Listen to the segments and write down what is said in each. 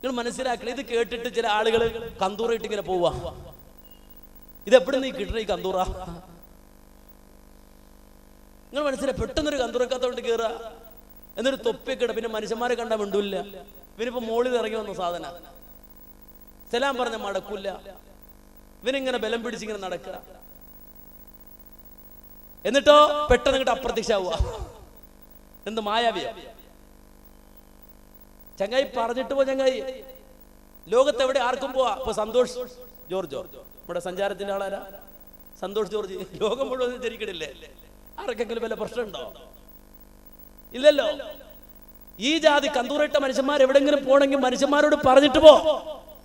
നിങ്ങൾ മനസ്സിലാക്കണം ഇത് കേട്ടിട്ട് ചില ആളുകൾ കന്തൂറയിട്ട് ഇങ്ങനെ പോവാ ഇത് എപ്പോഴും നീ കിട്ടണ ഈ കന്തൂറ? നിങ്ങൾ മനസ്സിലായി പെട്ടെന്നൊരു കന്തൂറക്കാത്തോണ്ട് കയറുക എന്നൊരു തൊപ്പിയൊക്കെ ഇട പിന്നെ മനുഷ്യന്മാരെ കണ്ട മിണ്ടൂല്ല. ഇവനിപ്പോ മോളിൽ ഇറങ്ങി വന്ന സാധന. സലാം പറഞ്ഞ മടക്കൂല്ല. ഇവനിങ്ങനെ ബലം പിടിച്ചിങ്ങനെ നടക്കുക. എന്നിട്ടോ പെട്ടെന്ന് ഇങ്ങോട്ട് അപ്രത്യക്ഷാവുക എന്ത് മായാവിയ? ചങ്ങായി പറഞ്ഞിട്ട് പോ ചങ്ങായി. ലോകത്ത് എവിടെ ആർക്കും പോവാ. ഇപ്പൊ സന്തോഷ് ജോർജോ. നമ്മുടെ സഞ്ചാരത്തിന്റെ ആളാരാ? സന്തോഷ് ജോർജ്. ലോകം മുഴുവൻ ധരിക്കണില്ലേ ആർക്കെങ്കിലും വല്ല പ്രശ്നമുണ്ടോ? ഇല്ലല്ലോ. ഈ ജാതി കന്തൂറിട്ട മനുഷ്യന്മാർ എവിടെങ്കിലും പോണെങ്കിൽ മനുഷ്യന്മാരോട് പറഞ്ഞിട്ട് പോ.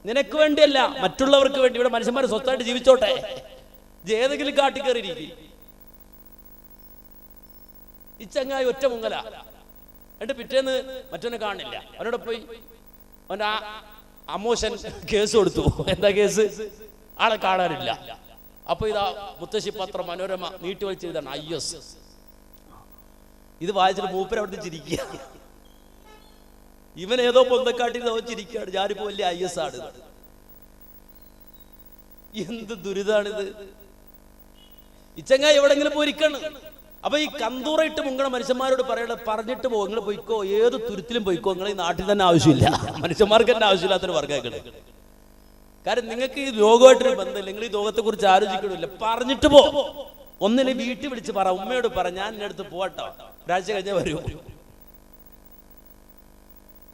നിനക്ക് വേണ്ടിയല്ല മറ്റുള്ളവർക്ക് വേണ്ടി. ഇവിടെ മനുഷ്യന്മാർ സ്വത്തായിട്ട് ജീവിച്ചോട്ടെ. ഏതെങ്കിലും കാട്ടി ഇച്ചങ്ങായി ഒറ്റ മുങ്ങല. എന്നിട്ട് പിറ്റേന്ന് മറ്റവനെ കാണില്ല. അവനോട് പോയി അവന്റെ ആ അമ്മോശൻ കേസ് കൊടുത്തു. എന്താ കേസ്? ആളെ കാണാനില്ല. അപ്പൊ ഇതാ മുത്തശ്ശി പത്രം മനോരമ നീട്ടി വലിച്ച് ഇതാണ് ഐ എസ്. ഇത് വായിച്ചിട്ട് മൂപ്പര അവിടെ ചിരിക്കുക. ഇവൻ ഏതോ പൊന്തക്കാട്ടിൽ അവൻ ചിരിക്കുകയാണ്. ഞാനിപ്പോ വലിയ ഐ എസ് ആണ്. എന്ത് ദുരിതാണിത്? ഇച്ചങ്ങ എവിടെങ്കിലും പോയിരിക്കണം. അപ്പൊ ഈ കന്തൂറയിട്ട് മുങ്ങണ മനുഷ്യന്മാരോട് പറയണ പറഞ്ഞിട്ട് പോകും നിങ്ങൾ പോയിക്കോ ഏത് തുരുത്തിലും പോയിക്കോ നിങ്ങൾ ഈ നാട്ടിൽ തന്നെ ആവശ്യമില്ല. മനുഷ്യന്മാർക്ക് തന്നെ ആവശ്യമില്ലാത്തൊരു വർഗമാക്കണേ കാരണം നിങ്ങൾക്ക് ഈ ലോകമായിട്ടൊരു ബന്ധമില്ല നിങ്ങൾ ഈ ലോകത്തെ കുറിച്ച് ആലോചിക്കണമില്ല. പറഞ്ഞിട്ട് പോ. ഒന്നിനെ വീട്ടിൽ വിളിച്ച് പറ ഉമ്മയോട് പറ ഞാൻ എന്റെ അടുത്ത് പോകട്ടോ ഒരാഴ്ച കഴിഞ്ഞാൽ വരൂ.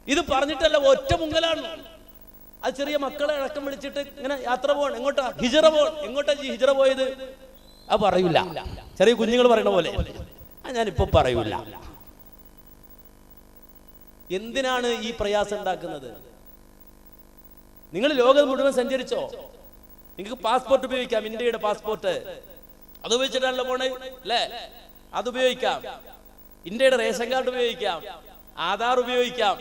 ഇത് പറഞ്ഞിട്ടല്ല ഒറ്റ മുങ്ങലാണ്. ആ ചെറിയ മക്കളെ അടക്കം വിളിച്ചിട്ട് ഇങ്ങനെ യാത്ര പോകണം എങ്ങോട്ടാ? ഹിജറ പോകണം എങ്ങോട്ടാ ഹിജറ പോയത്? അത് പറയൂല. ചെറിയ കുഞ്ഞുങ്ങൾ പറയുന്ന പോലെ. ഞാനിപ്പോ പറയൂല. എന്തിനാണ് ഈ പ്രയാസം ഉണ്ടാക്കുന്നത്? നിങ്ങൾ ലോകം മുഴുവൻ സഞ്ചരിച്ചോ? നിങ്ങൾക്ക് പാസ്പോർട്ട് ഉപയോഗിക്കാം ഇന്ത്യയുടെ പാസ്പോർട്ട്. അത് ഉപയോഗിച്ചിട്ടാണല്ലോ പോണേ അല്ലേ? അത് ഉപയോഗിക്കാം. ഇന്ത്യയുടെ റേഷൻ കാർഡ് ഉപയോഗിക്കാം. ആധാർ ഉപയോഗിക്കാം.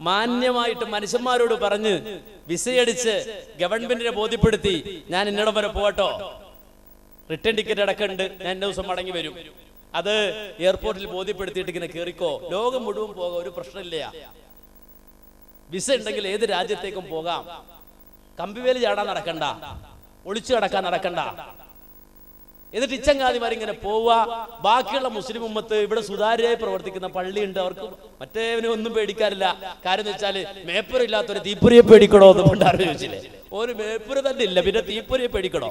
മാന്യമായിട്ട് മനുഷ്യന്മാരോട് പറഞ്ഞ് വിസയടിച്ച് ഗവൺമെന്റിനെ ബോധ്യപ്പെടുത്തി ഞാൻ ഇന്നിടം വരെ പോകട്ടോ. റിട്ടേൺ ടിക്കറ്റ് അടക്കമുണ്ട് ഞാൻ എന്റെ ദിവസം മടങ്ങി വരും. അത് എയർപോർട്ടിൽ ബോധ്യപ്പെടുത്തിയിട്ട് ഇങ്ങനെ കയറിക്കോ ലോകം മുഴുവൻ പോകാം. ഒരു പ്രശ്നമില്ല. വിസ ഉണ്ടെങ്കിൽ ഏത് രാജ്യത്തേക്കും പോകാം. കമ്പിവേലി ചാടാൻ നടക്കണ്ട. ഒളിച്ചു കിടക്കാൻ നടക്കണ്ട. എന്നിട്ട് ഇച്ചങ്ങാതിമാരിങ്ങനെ പോവുക. ബാക്കിയുള്ള മുസ്ലിം ഉമ്മത്ത് ഇവിടെ സുതാര്യമായി പ്രവർത്തിക്കുന്ന പള്ളിയുണ്ട്. അവർക്ക് മറ്റേവനെ ഒന്നും പേടിക്കാറില്ല. കാര്യം എന്ന് വെച്ചാൽ മേപ്പുര ഇല്ലാത്തൊരു തീപ്പുരിയെ പേടിക്കണോ എന്ന് പണ്ടാരും ചോദിച്ചില്ലേ ഒരു മേപ്പുര തന്നെ ഇല്ല. പിന്നെ തീപ്പുരിയെ പേടിക്കണോ?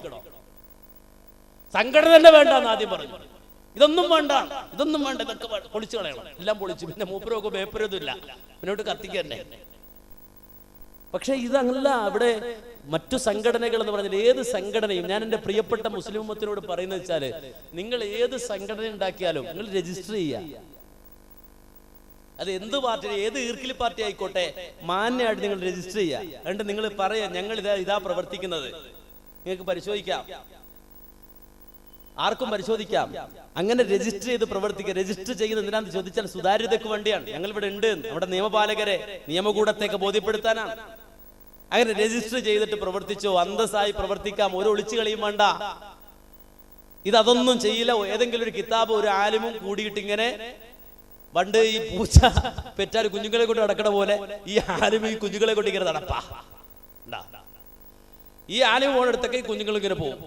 സംഘടന തന്നെ വേണ്ട എന്ന് ആദ്യം പറഞ്ഞു. ഇതൊന്നും വേണ്ട ഇതൊന്നും വേണ്ട ഇതൊക്കെ. പൊളിച്ചു കളയണം. എല്ലാം പൊളിച്ചു. പിന്നെ മൂപ്പരൊക്കെ പേപ്പരൊന്നും ഇല്ല. പിന്നോട്ട് കത്തിക്കന്നെ പക്ഷെ ഇതല്ല അവിടെ മറ്റു സംഘടനകൾ എന്ന് പറഞ്ഞാൽ ഏത് സംഘടനയും ഞാൻ എന്റെ പ്രിയപ്പെട്ട മുസ്ലിം ഉമ്മത്തിനോട് പറയുന്നത് വെച്ചാൽ നിങ്ങൾ ഏത് സംഘടന ഉണ്ടാക്കിയാലും നിങ്ങൾ രജിസ്റ്റർ ചെയ്യുക. അത് എന്ത് പാർട്ടി ഏത് ഈർക്കിലി പാർട്ടി ആയിക്കോട്ടെ മാന്യമായിട്ട് നിങ്ങൾ രജിസ്റ്റർ ചെയ്യുക. എന്നിട്ട് നിങ്ങൾ പറയാം ഞങ്ങൾ ഇതാ ഇതാ പ്രവർത്തിക്കുന്നത്. നിങ്ങൾക്ക് പരിശോധിക്കാം. ആർക്കും പരിശോധിക്കാം. അങ്ങനെ രജിസ്റ്റർ ചെയ്ത് പ്രവർത്തിക്കുക. രജിസ്റ്റർ ചെയ്യുന്നത് എന്തിനാന്ന് ചോദിച്ചാൽ സുതാര്യതയ്ക്ക് വേണ്ടിയാണ്. ഞങ്ങൾ ഇവിടെ ഉണ്ട് നമ്മുടെ നിയമപാലകരെ നിയമകൂടത്തേക്ക് ബോധ്യപ്പെടുത്താനാണ്. അങ്ങനെ രജിസ്റ്റർ ചെയ്തിട്ട് പ്രവർത്തിച്ചോ അന്തസ്സായി പ്രവർത്തിക്കാം ഒരു ഒളിച്ചു കളിയും വേണ്ട. ഇതൊന്നും ചെയ്യില്ല. ഏതെങ്കിലും ഒരു കിതാബ് ഒരു ആലിമും കൂടിയിട്ട് ഇങ്ങനെ പണ്ട് ഈ പൂച്ച പെറ്റാൽ കുഞ്ഞുങ്ങളെ കൊണ്ട് നടക്കണ പോലെ ഈ ആലിമ ഈ കുഞ്ഞുങ്ങളെ കൊണ്ട് ഇങ്ങനെ നടപ്പാ. ഈ ആലിമ പോണെടുത്തൊക്കെ ഈ കുഞ്ഞുങ്ങൾ ഇങ്ങനെ പോകും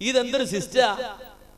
ഇതെന്തൊരു സിസ്റ്റ?